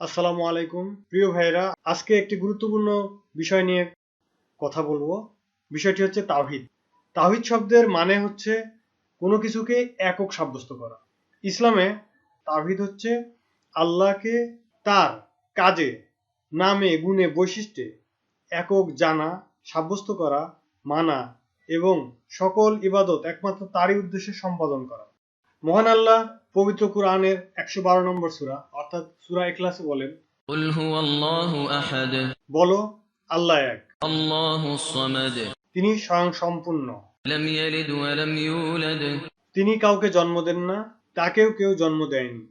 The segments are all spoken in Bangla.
আসসালামু আলাইকুম। প্রিয় ভাইরা আজকে একটি গুরুত্বপূর্ণ বিষয় নিয়ে কথা বলব। বিষয়টি হচ্ছে তাওহিদ। তাওহিদ শব্দের মানে হচ্ছে কোনো কিছুকে একক সাব্যস্ত করা। ইসলামে তাওহিদ হচ্ছে আল্লাহকে তার কাজে, নামে, গুণে, বৈশিষ্ট্যে একক জানা, সাব্যস্ত করা, মানা এবং সকল ইবাদত একমাত্র তারই উদ্দেশ্যে সম্পাদন করা। মহান আল্লাহ পবিত্র কোরআনের একশো বারো নম্বর সুরা অর্থাৎ সুরা এক্লাসে বলেন বলো আল্লাহ এক। তিনি স্বয়ং সম্পূর্ণ। তিনি কাউকে জন্ম দেন না তাকেও কেউ জন্ম দেয়নি।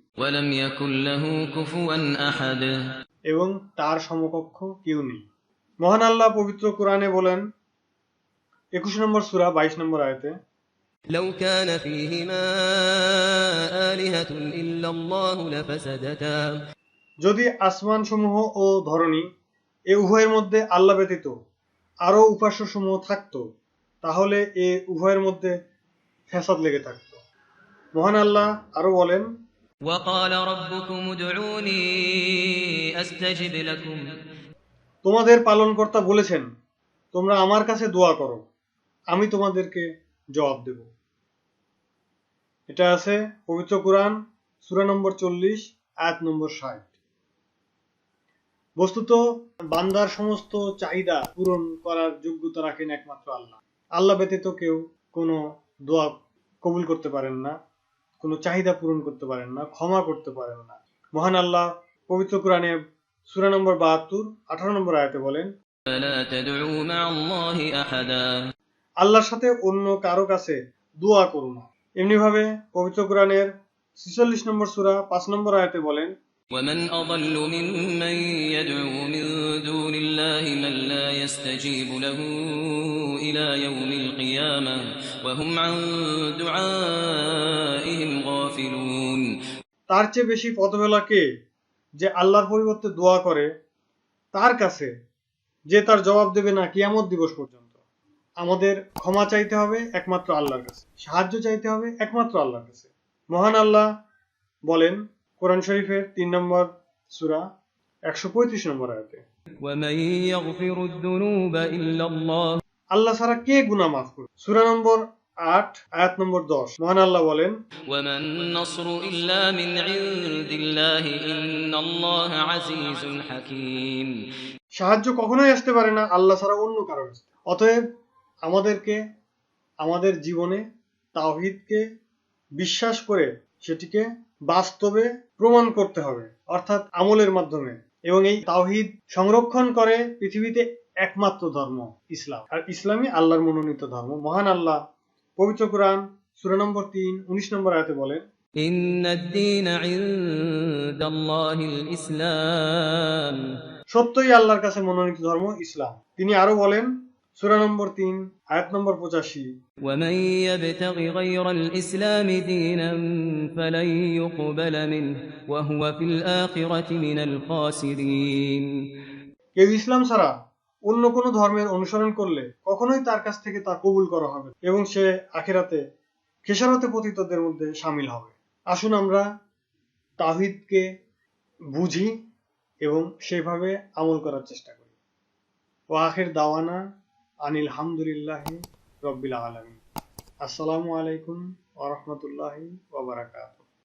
এবং তার সমকক্ষ কেউ নেই। মহান আল্লাহ পবিত্র কোরআনে বলেন একুশ নম্বর সুরা বাইশ নম্বর আয়তে لو كان فيهما آلهة إلا الله لفسدتا যদি আসমান সমূহ ও ধরণী এ উভয়ের মধ্যে আল্লাহ ব্যতীত আরো উপাস্য সমূহ থাকতো তাহলে এ উভয়ের মধ্যে ফ্যাসাদ লেগে থাকতো মহান আল্লাহ আরো বলেন وقال ربكم ادعوني أستجب لكم তোমাদের পালনকর্তা বলেছেন তোমরা আমার কাছে দোয়া করো আমি তোমাদেরকে জবাব দেব। এটা আছে পবিত্র কোরআন, সূরা নম্বর চল্লিশ, আয়াত নম্বর ষাট। বস্তুত বান্দার সমস্ত চাহিদা পূরণ করার যোগ্যতা রাখেন একমাত্র আল্লাহ। আল্লাহ ব্যতীত কেউ কোনো দোয়া কবুল করতে পারেন না, কোনো চাহিদা পূরণ করতে পারেন না, ক্ষমা করতে পারেন না। মহান আল্লাহ পবিত্র কোরআনে সূরা নম্বর বাহাত্তর, আঠারো নম্বর আয়াতে বলেন فلا تدعوا مع الله أحدا আল্লাহর সাথে অন্য কারো কাছে দোয়া করো না এমনি ভাবে পবিত্র কোরআনের ছিচল্লিশ নম্বর সূরা পাঁচ নম্বর আয়াতে বলেন ومن أضل ممن يدعو من دون الله من لا يستجيب له إلى يوم القيامة وهم عن دعائهم غافلون তার চেয়ে বেশি পথবেলা কে যে আল্লাহর পরিবর্তে দোয়া করে তার কাছে যে তার জবাব দেবে না কিয়ামত দিবস পর্যন্ত আমাদের ক্ষমা চাইতে হবে একমাত্র আল্লাহর কাছে। সাহায্য চাইতে হবে একমাত্র আল্লাহর কাছে। মহান আল্লাহ বলেন কোরআন শরীফের তিন নম্বর সুরা একশো পঁয়ত্রিশ নম্বর আয়তে। আল্লাহ ছাড়া কে গুনা মাফ করবে? সুরা নম্বর আট আয়াত নম্বর দশ। মহান আল্লাহ বলেন সাহায্য কখনোই আসতে পারে না আল্লাহ ছাড়া অন্য কারণ অতএব আমাদেরকে আমাদের জীবনে তাওহিদকে বিশ্বাস করে সেটিকে বাস্তবে প্রমাণ করতে হবে অর্থাৎ আমলের মাধ্যমে। এবং এই তাওহিদ সংরক্ষণ করে পৃথিবীতে একমাত্র ধর্ম ইসলাম। আর ইসলামই আল্লাহর মনোনীত ধর্ম। মহান আল্লাহ পবিত্র কোরআন সুরা নম্বর তিন উনিশ নম্বর আয়তে বলেন সত্যই আল্লাহর কাছে মনোনীত ধর্ম ইসলাম। তিনি আরও বলেন সূরা নম্বর তিন আয়াত নম্বর পঁচাশি ومن يبتغ غير الإسلام دينا فلن يقبل منه وهو في الآخرة من الخاسرين কেউ ইসলাম ছাড়া অন্য কোনো ধর্মের অনুসরণ করলে কখনোই তার কাছ থেকে তা কবুল করা হবে না এবং সে আখেরাতে খেসারতে পতিতদের মধ্যে সামিল হবে আসুন আমরা তাহিদকে বুঝি এবং সেভাবে আমল করার চেষ্টা করি ও আখের দাওয়ানা আনিল হামদুলিল্লাহ রব্বিল আলমী আসসালামু আলাইকুম ওরহমতুল্লাহি ওবরাকাত